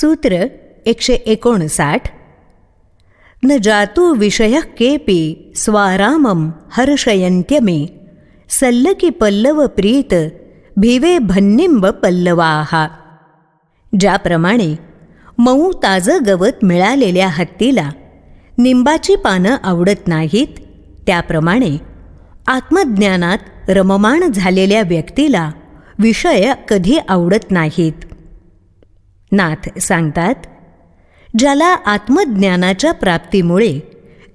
सूत्र एकशे एकोणसाठ न जातु विषय केपी स्वारामं हर्षयन्त्यमे सल्लकी पल्लव प्रीत भिवे भन्निंब पल्लवाः ज्याप्रमाणे मऊ ताजं गवत मिळालेल्या हत्तीला निंबाची पानं आवडत नाहीत त्याप्रमाणे आत्मज्ञानात रममाण झालेल्या व्यक्तीला विषय कधी आवडत नाहीत नाथ सांगतात ज्याला आत्मज्ञानाच्या प्राप्तीमुळे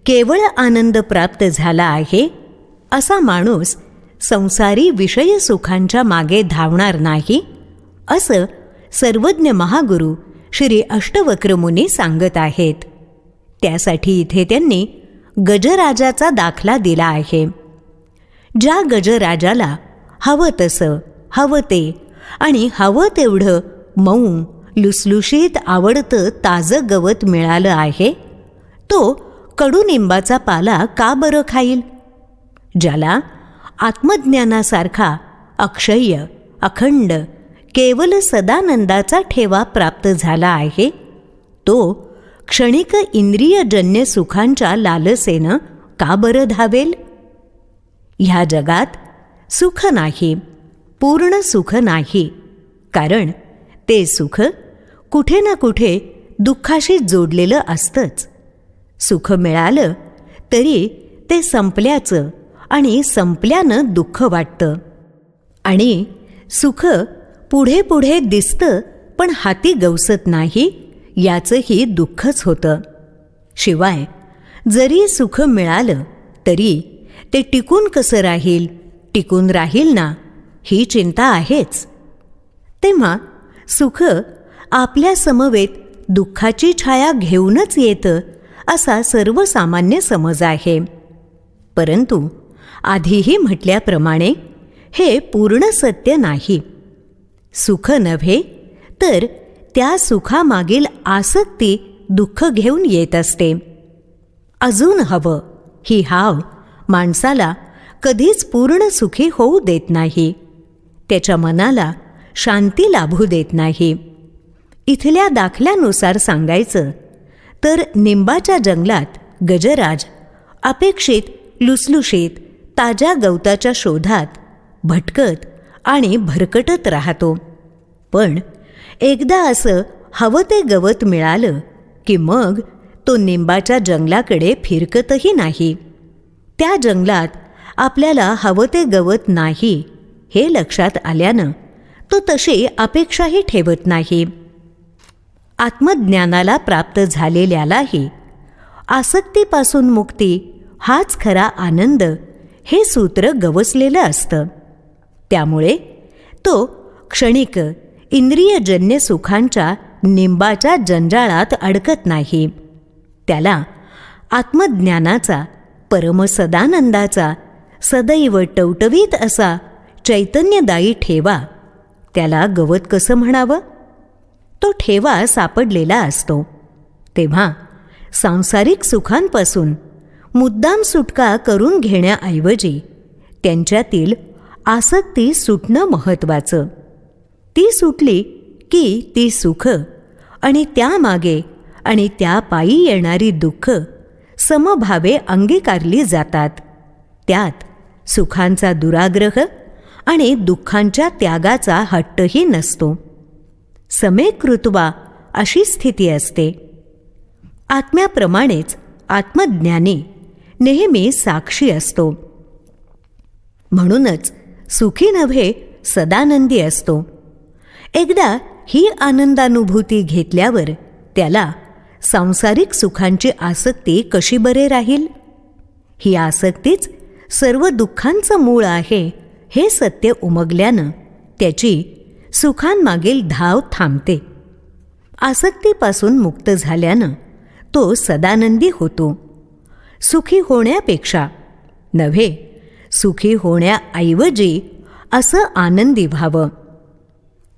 केवळ आनंद प्राप्त झाला आहे असा माणूस संसारी विषय सुखांच्या मागे धावणार नाही असं सर्वज्ञ महागुरु श्री अष्टवक्रमुनी सांगत आहेत. त्यासाठी इथे त्यांनी गजराजाचा दाखला दिला आहे. ज्या गजराजाला हवं तसं हवं ते आणि हवं तेवढं मऊ लुसलुशीत आवडतं ताजं गवत मिळालं आहे. तो कडुनिंबाचा पाला का बरं खाईल? ज्याला आत्मज्ञानासारखा अक्षय्य अखंड केवल सदानंदाचा ठेवा प्राप्त झाला आहे तो क्षणिक इंद्रियजन्य सुखांच्या लालसेनं का बरं धावेल? ह्या जगात सुख नाही पूर्ण सुख नाही कारण ते सुख कुठे ना कुठे दुःखाशी जोडलेलं असतंच. सुख मिळालं तरी ते संपल्याचं आणि संपल्यानं दुःख वाटतं. आणि सुख पुढे पुढे दिसतं पण हाती गवसत नाही याचंही दुःखच होतं. शिवाय जरी सुख मिळालं तरी ते टिकून कसं राहील टिकून राहील ना ही चिंता आहेच. तेव्हा सुख आपल्या समवेत दुःखाची छाया घेऊनच येतं असा सर्वसामान्य समज आहे. परंतु आधीही म्हटल्याप्रमाणे हे पूर्ण सत्य नाही. सुख नव्हे तर त्या सुखामागील आसक्ती दुःख घेऊन येत असते. अजून हवं ही हाव माणसाला कधीच पूर्ण सुखी होऊ देत नाही. त्याच्या मनाला शांती लाभू देत नाही. इथल्या दाखल्यानुसार सांगायचं तर निंबाच्या जंगलात गजराज अपेक्षित लुसलुशीत ताज्या गवताच्या शोधात भटकत आणि भरकटत राहतो. पण एकदा असं हवं ते गवत मिळालं की मग तो निंबाच्या जंगलाकडे फिरकतही नाही. त्या जंगलात आपल्याला हवं ते गवत नाही हे लक्षात आल्यानं तो तशी अपेक्षाही ठेवत नाही. आत्मज्ञानाला प्राप्त झालेल्यालाही. आसक्तीपासून मुक्ती हाच खरा आनंद हे सूत्र गवसलेलं असतं. त्यामुळे तो क्षणिक इंद्रियजन्य सुखांच्या निंबाच्या जंजाळात अडकत नाही. त्याला आत्मज्ञानाचा परमसदानंदाचा सदैव टवटवीत असा चैतन्यदायी ठेवा. त्याला गवत कसं म्हणावं? तो ठेवा सापडलेला असतो. तेव्हा सांसारिक सुखांपासून मुद्दाम सुटका करून घेण्याऐवजी त्यांच्यातील आसक्ती सुटणं महत्त्वाचं. ती सुटली की ती सुख आणि त्यामागे आणि त्या पायी येणारी दुःख समभावे अंगीकारली जातात. त्यात सुखांचा दुराग्रह आणि दुःखांच्या त्यागाचा हट्टही नसतो. समेकृत्वा अशी स्थिती असते. आत्म्याप्रमाणेच आत्मज्ञानी नेहमी साक्षी असतो. म्हणूनच सुखी नव्हे सदानंदी असतो. एकदा ही आनंदानुभूती घेतल्यावर त्याला सांसारिक सुखांची आसक्ती कशी बरे राहील? ही आसक्तीच सर्व दुःखांचं मूळ आहे हे सत्य उमगल्यानं त्याची सुखांमागील धाव थांबते. आसक्तीपासून मुक्त झाल्यानं तो सदानंदी होतो. सुखी होण्यापेक्षा नव्हे सुखी होण्याऐवजी असं आनंदी व्हावं.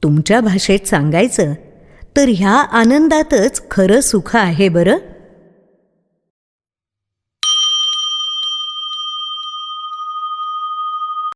तुमच्या भाषेत सांगायचं तर ह्या आनंदातच खरं सुख आहे बरं.